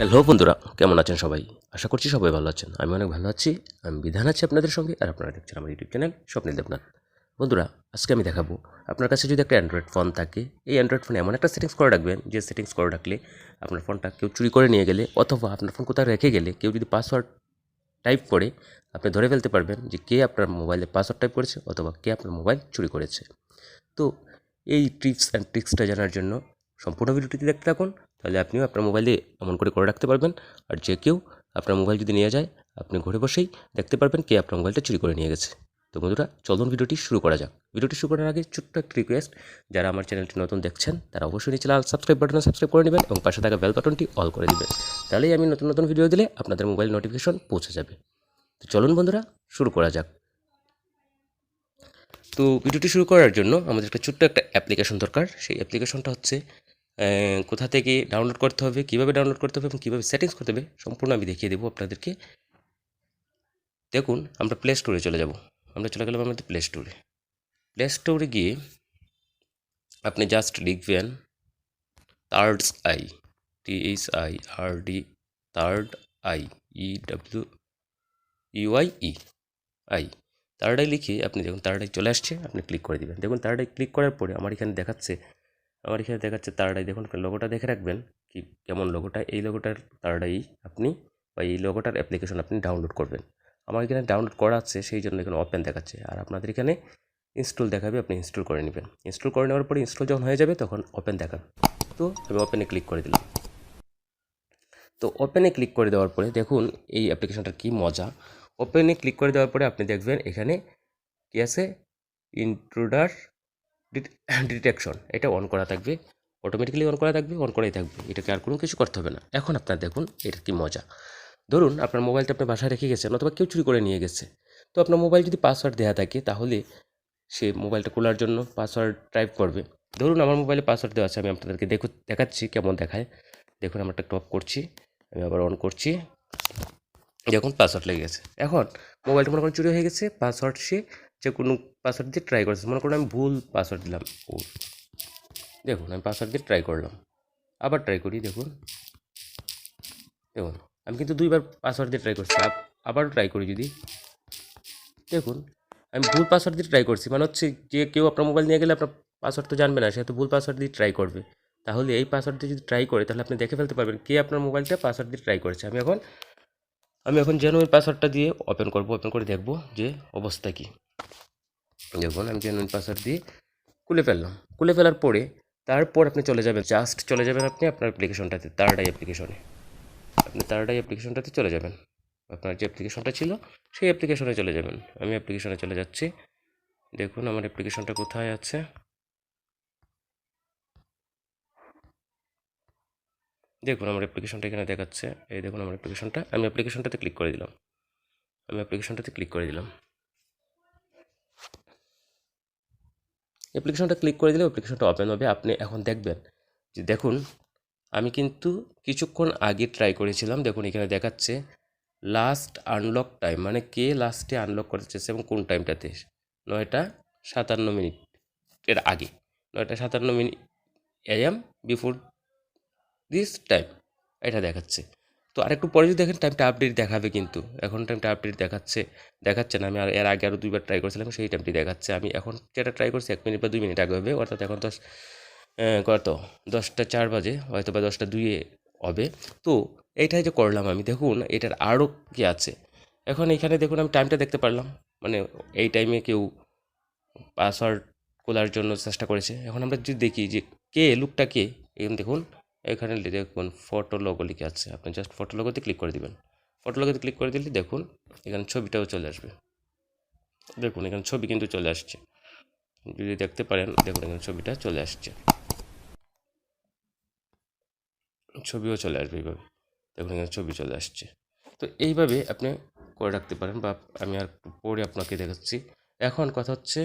Hello বন্ধুরা, কেমন আছেন সবাই? আশা করছি সবাই ভালো আছেন। আমি অনেক ভালো আছি, আমি বিধান আছি আপনাদের সঙ্গে, আর আপনারা দেখছেন আমার ইউটিউব চ্যানেল স্বপ্নিল দেবনাথ। বন্ধুরা, আজকে আমি দেখাবো, আপনার কাছে যদি একটা অ্যান্ড্রয়েড ফোন থাকে, এই অ্যান্ড্রয়েড ফোনে এমন একটা সেটিংস করে রাখবেন, যে সেটিংস করে রাখলে আপনার ফোনটা কেউ চুরি করে নিয়ে গেলে, অথবা আপনার ফোন কোথাও রেখে গেলে, কেউ যদি পাসওয়ার্ড টাইপ করে, আপনি ধরে ফেলতে পারবেন যে কে আপনার মোবাইলে পাসওয়ার্ড টাইপ করেছে, অথবা কে আপনার মোবাইল চুরি করেছে। তো এই টিপস অ্যান্ড ট্রিক্সটা জানার জন্য সম্পূর্ণ ভিডিওটি দেখতে থাকুন তাহলে আপনিও আপনার মোবাইলে এমন করে করে রাখতে পারবেন। আর যে কেউ আপনার মোবাইল যদি নিয়ে যায়, আপনি ঘরে বসেই দেখতে পারবেন কে আপনার মোবাইলটা চুরি করে নিয়ে গেছে। তো বন্ধুরা, চলুন ভিডিওটি শুরু করা যাক। ভিডিওটি শুরু করার আগে ছোট্ট একটা রিকোয়েস্ট যারা আমার চ্যানেলটি নতুন দেখছেন, তারা অবশ্যই নিচে লাল সাবস্ক্রাইব বাটনে সাবস্ক্রাইব করে নেবেন এবং পাশে থাকা বেল বাটনটি অল করে দিবেন। তাহলেই আমি নতুন নতুন ভিডিও দিলে আপনাদের মোবাইল নোটিফিকেশন পৌঁছে যাবে। তো চলুন বন্ধুরা, শুরু করা যাক। তো ভিডিওটি শুরু করার জন্য আমাদের একটা ছোট্ট একটা অ্যাপ্লিকেশন দরকার। সেই অ্যাপ্লিকেশনটা হচ্ছে কোথা থেকে ডাউনলোড করতে হবে, কীভাবে ডাউনলোড করতে হবে এবং কীভাবে সেটিংস করতে হবে, সম্পূর্ণ আমি দেখিয়ে দেবো আপনাদেরকে। দেখুন, আমরা প্লে স্টোরে চলে যাব। আমরা চলে গেলাম আমাদের প্লে স্টোরে প্লে স্টোরে গিয়ে আপনি জাস্ট লিখবেন thirds I T H I R D third eye E W U I E I third লিখে আপনি দেখুন থার্ড চলে আসছে, আপনি ক্লিক করে দেবেন। দেখুন থার্ড ক্লিক করার পরে আমার এখানে দেখাচ্ছে আমার এখানে দেখাচ্ছে আই দেখুন লোগোটা দেখে রাখবেন কি কেমন লোগোটা এই লোগোটার আই আপনি বা এই লোগোটার অ্যাপ্লিকেশন আপনি ডাউনলোড করবেন। আমার এখানে ডাউনলোড করা আছে, সেই জন্য এখানে ওপেন দেখাচ্ছে। আর আপনাদের এখানে ইনস্টল দেখাবে, আপনি ইনস্টল করে নেবেন। ইনস্টল করে নেওয়ার পরে ইনস্টল যখন হয়ে যাবে, তখন ওপেন দেখাবে। তো আমি ওপেনে ক্লিক করে দিলাম। তো ওপেনে ক্লিক করে দেওয়ার পরে দেখুন, এই অ্যাপ্লিকেশনটার কী মজা। ওপেনে ক্লিক করে দেওয়ার পরে আপনি দেখবেন এখানে কী আছে? ইন্ট্রোডার ডিটেকশন এটা অন করা থাকবে। অটোমেটিক্যালি অন করা থাকবে অন করাই থাকবে। এটাকে আর কোনো কিছু করতে হবে না। এখন আপনার দেখুন, এটা কি মজা। ধরুন, আপনার মোবাইলটা আপনার বাসায় রেখে গেছেন অথবা কেউ চুরি করে নিয়ে গেছে। তো আপনার মোবাইল যদি পাসওয়ার্ড দেওয়া থাকে, তাহলে সে মোবাইলটা খোলার জন্য পাসওয়ার্ড টাইপ করবে। ধরুন, আমার মোবাইলে পাসওয়ার্ড দেওয়া আছে, আমি আপনাদেরকে দেখু, দেখাচ্ছি কেমন দেখায়। দেখুন, আমরা একটা টপ করছি, আমি আবার অন করছি। দেখুন পাসওয়ার্ড লেগে গেছে। এখন, মোবাইলটা মনে করেন চুরি হয়ে গেছে পাসওয়ার্ড সে যে কোনো পাসওয়ার্ড দিয়ে ট্রাই করেছে। মনে করুন আমি ভুল পাসওয়ার্ড দিলাম। ও দেখুন, আমি পাসওয়ার্ড দিয়ে ট্রাই করলাম। আবার ট্রাই করি, দেখুন। দেখুন, আমি কিন্তু দুইবার পাসওয়ার্ড দিয়ে ট্রাই করছি। আব- আবারও ট্রাই করি যদি। দেখুন, আমি ভুল পাসওয়ার্ড দিয়ে ট্রাই করছি। মানে হচ্ছে যে কেউ আপনার মোবাইল নিয়ে গেলে আপনার পাসওয়ার্ড তো জানবে না, সে তো ভুল পাসওয়ার্ড দিয়ে ট্রাই করবে। তাহলে এই পাসওয়ার্ড দিয়ে যদি ট্রাই করে, তাহলে আপনি দেখে ফেলতে পারবেন কে আপনার মোবাইলটা পাসওয়ার্ড দিয়ে ট্রাই করেছে। আমি এখন আমি এখন যেন ওই পাসওয়ার্ডটা দিয়ে ওপেন করব ওপেন করে দেখব যে অবস্থা কী। দেখুন আমি জেনুইন পাসওয়ার্ড দিয়ে খুলে ফেললাম। খুলে ফেলার পরে তারপর আপনি চলে যাবেন জাস্ট চলে যাবেন আপনি আপনার অ্যাপ্লিকেশনটাতে তারডাই অ্যাপ্লিকেশনে আপনি তারডাই অ্যাপ্লিকেশনটাতে চলে যাবেন। আপনার যে অ্যাপ্লিকেশনটা ছিল, সেই অ্যাপ্লিকেশনে চলে যাবেন। আমি অ্যাপ্লিকেশনে চলে যাচ্ছি। দেখুন, আমার অ্যাপ্লিকেশনটা কোথায় আছে? দেখুন, আমার অ্যাপ্লিকেশনটা এখানে দেখাচ্ছে। এই দেখুন, আমার অ্যাপ্লিকেশনটা আমি অ্যাপ্লিকেশনটাতে ক্লিক করে দিলাম। আমি অ্যাপ্লিকেশনটাতে ক্লিক করে দিলাম। অ্যাপ্লিকেশনটা ক্লিক করে দিলে অ্যাপ্লিকেশনটা ওপেন হবে। আপনি এখন দেখবেন যে দেখুন, আমি কিন্তু কিছুক্ষণ আগে ট্রাই করেছিলাম। দেখুন, এখানে দেখাচ্ছে লাস্ট আনলক টাইম মানে কে লাস্টে আনলক করতে চেয়েছে এবং কোন টাইমটাতে নয়টা সাতান্ন মিনিট এর আগে। নয়টা সাতান্ন minute M before this time এটা দেখাচ্ছে। তো আরেকটু পরে যদি দেখেন টাইমটা আপডেট দেখাবে কিন্তু। এখন টাইমটা আপডেট দেখাচ্ছে দেখাচ্ছে না। আমি আর এর আগে আরও দুইবার ট্রাই করেছিলাম, সেই টাইমটি দেখাচ্ছে। আমি এখন যেটা ট্রাই করছি, এক মিনিট বা দুই মিনিট আগে হবে। অর্থাৎ এখন দশ কত? দশটা চার বাজে, হয়তো বা দশটা দুইয়ে হবে। তো এইটাই যে করলাম আমি, দেখুন এটার আরও কি আছে। এখন এখানে দেখুন আমি টাইমটা দেখতে পারলাম। মানে এই টাইমে কেউ পাসওয়ার্ড খোলার জন্য চেষ্টা করেছে। এখন আমরা যদি দেখি যে কে লুকটা কে? এখন দেখুন। এখানে দেখুন ফটো লোগো লিখে আছে। আপনি জাস্ট ফটো লোগোতে ক্লিক করে দিবেন। ফটো লোগোতে ক্লিক করে দিলে দেখুন, এখানে ছবিটাও চলে আসবে। দেখুন, এখানে ছবি কিন্তু চলে আসছে। যদি দেখতে পারেন, দেখুন, এখানে ছবিটা চলে আসছে। ছবিও চলে আসবে এইভাবে। দেখুন, এখানে ছবি চলে আসছে। তো এইভাবে আপনি করে রাখতে পারেন বা আমি আর পরে আপনাকে দেখাচ্ছি। এখন কথা হচ্ছে,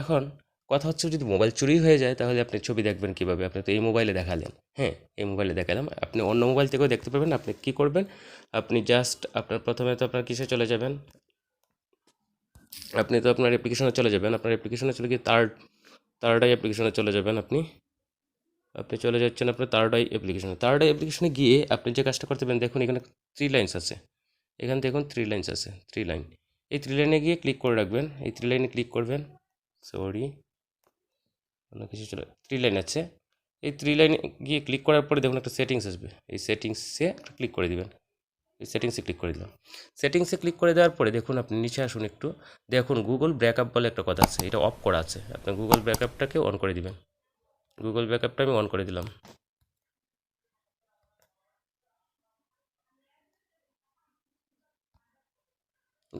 এখন কথা হচ্ছে যদি মোবাইল চুরি হয়ে যায়, তাহলে আপনি ছবি দেখবেন কীভাবে? আপনি তো এই মোবাইলে দেখালেন। হ্যাঁ এই মোবাইলে দেখালাম। আপনি অন্য মোবাইল থেকেও দেখতে পাবেন আপনি কি করবেন? আপনি জাস্ট আপনার প্রথমে তো আপনার কিসে চলে যাবেন? আপনি তো আপনার অ্যাপ্লিকেশনে চলে যাবেন। আপনার অ্যাপ্লিকেশনে চলে গিয়ে তার তারটাই অ্যাপ্লিকেশনে চলে যাবেন আপনি। আপনি চলে যাচ্ছেন আপনার থার্ড আই অ্যাপ্লিকেশনে থার্ড আই অ্যাপ্লিকেশনে গিয়ে আপনি যে কাজটা করতে পারেন, দেখুন এখানে থ্রি লাইন্স আছে। এখানে দেখুন থ্রি লাইন্স আছে থ্রি লাইন এই থ্রি লাইনে গিয়ে ক্লিক করে রাখবেন। এই থ্রি লাইনে ক্লিক করবেন। সরি অন্য কিছু চলে থ্রি লাইন আছে। এই থ্রি লাইনে গিয়ে ক্লিক করার পরে দেখুন একটা সেটিংস আসবে। এই সেটিংসে ক্লিক করে দেবেন। এই সেটিংসে ক্লিক করে দিলাম। সেটিংসে ক্লিক করে দেওয়ার পরে দেখুন আপনি নিচে আসুন একটু। দেখুন গুগল ব্যাকআপ বলে একটা কথা আছে। এটা অফ করা আছে। আপনি গুগল ব্যাকআপটাকে অন করে দেবেন। গুগল ব্যাকআপটা আমি অন করে দিলাম।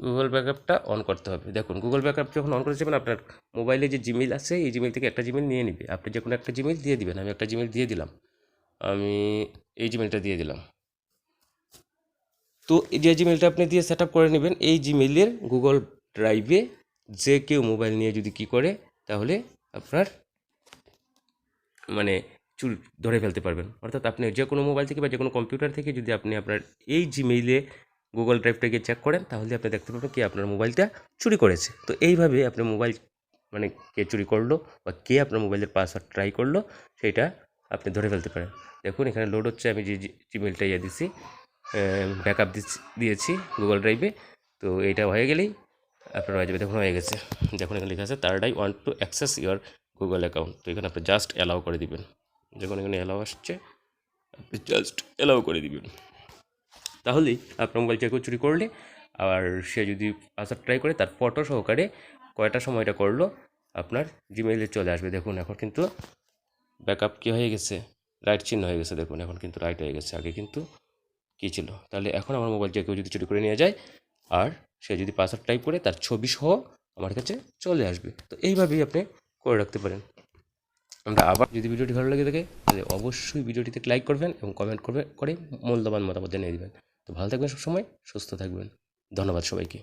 গুগল ব্যাকআপটা অন করতে হবে। দেখুন গুগল ব্যাকআপ যখন অন করে যাবেন, আপনার মোবাইলে যে জিমেল আছে, এই জিমেল থেকে একটা জিমেল নিয়ে নিবে। আপনি যে কোনো একটা জিমেল দিয়ে দিবেন, আমি একটা জিমেল দিয়ে দিলাম। আমি এই জিমেলটা দিয়ে দিলাম। তো এই যে জিমেলটা আপনি দিয়ে সেট করে নেবেন, এই জিমেলের গুগল ড্রাইভে যে কেউ মোবাইল নিয়ে যদি কি করে, তাহলে আপনার মানে চুল ধরে ফেলতে পারবেন। অর্থাৎ আপনি যে কোনো মোবাইল থেকে বা যে কোনো কম্পিউটার থেকে যদি আপনি আপনার এই জিমেইলে গুগল ড্রাইভটাকে চেক করেন, তাহলে আপনি দেখতে পাবেন কি আপনার মোবাইলটা চুরি করেছে। তো এইভাবে আপনার মোবাইল মানে কে চুরি করল বা কে আপনার মোবাইলের পাসওয়ার্ড ট্রাই করল, সেটা আপনি ধরে ফেলতে পারেন। দেখুন, এখানে লোড হচ্ছে, আমি যে জিমেলটা ইয়ে দিচ্ছি ব্যাকআপ দিয়েছি গুগল ড্রাইভে তো এইটা হয়ে গেলেই আপনার হয়ে যাবে, দেখুন হয়ে গেছে। দেখুন, এখানে লেখা আছে তার I want to access your Google account তো এখানে আপনি জাস্ট অ্যালাউ করে দিবেন। যখন এখানে অ্যালাউ আসছে, আপনি জাস্ট অ্যালাউ করে দিবেন। তাহলেই আপনার মোবাইল কেউ চুরি করলে আর সে যদি পাসওয়ার্ড ট্রাই করে, তার ফটো সহকারে কয়টা সময়টা করল, আপনার জিমেইলে চলে আসবে। দেখুন, এখন কিন্তু ব্যাকআপ কী হয়ে গেছে? রাইট চিহ্ন হয়ে গেছে, দেখুন, এখন কিন্তু রাইট হয়ে গেছে। আগে কিন্তু কী ছিল? তাহলে এখন আমার মোবাইল কেউ যদি চুরি করে নিয়ে যায়, আর সে যদি পাসওয়ার্ড টাইপ করে, তার ছবি সহ আমার কাছে চলে আসবে। তো এইভাবেই আপনি করে রাখতে পারেন। আমরা আবার যদি ভিডিওটি ভালো লাগে থাকে, তাহলে অবশ্যই ভিডিওটিতে লাইক করবেন এবং কমেন্ট করবে করে মূল্যবান মতামত জানিয়ে দেবেন। তো ভালো থাকবেন সবসময় সুস্থ থাকবেন। ধন্যবাদ সবাইকে।